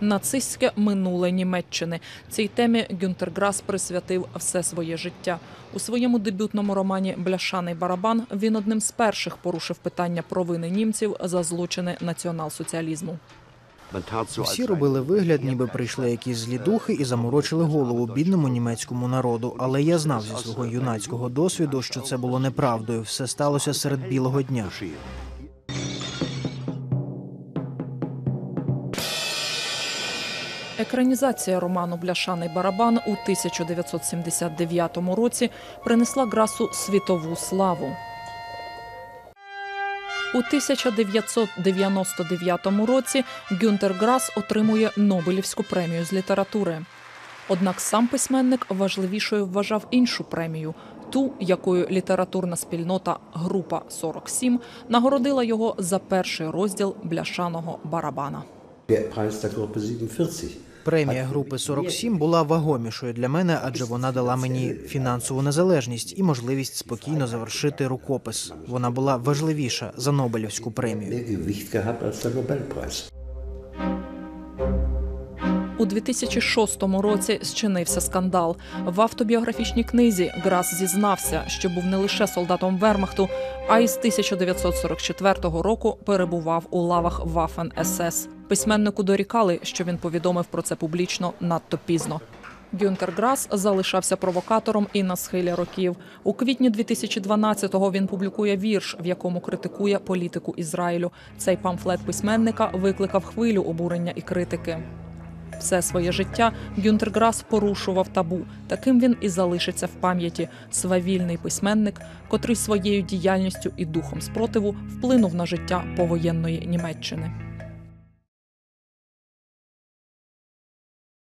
Нацистське минуле Німеччини. Цій темі Гюнтер Грас присвятив все своє життя. У своєму дебютному романі Бляшаний барабан він одним з перших порушив питання провини німців за злочини націонал-соціалізму. Всі робили вигляд, ніби прийшли якісь злі духи і заморочили голову бідному німецькому народу. Але я знав зі свого юнацького досвіду, що це було неправдою. Все сталося серед білого дня. Екранізація роману Бляшаний барабан у 1979 році принесла Грасу світову славу. У 1999 році Гюнтер Грас отримує Нобелівську премію з літератури. Однак сам письменник важливішою вважав іншу премію, ту, якою літературна спільнота Група 47 нагородила його за перший розділ бляшаного барабана. Der Preis der Gruppe 47. Премія групи 47 була вагомішою для мене, адже вона дала мені фінансову незалежність і можливість спокійно завершити рукопис. Вона була важливіша за Нобелівську премію. У 2006 році зчинився скандал. В автобіографічній книзі Грас зізнався, що був не лише солдатом Вермахту, а й з 1944 року перебував у лавах Waffen СС. Письменнику дорікали, що він повідомив про це публічно надто пізно. Гюнтер Грас залишався провокатором і на схилі років. У квітні 2012-го він публікує вірш, в якому критикує політику Ізраїлю. Цей памфлет письменника викликав хвилю обурення і критики. Все своє життя Гюнтер Грас порушував табу. Таким він і залишиться в пам'яті. Свавільний письменник, котрий своєю діяльністю і духом спротиву вплинув на життя повоєнної Німеччини.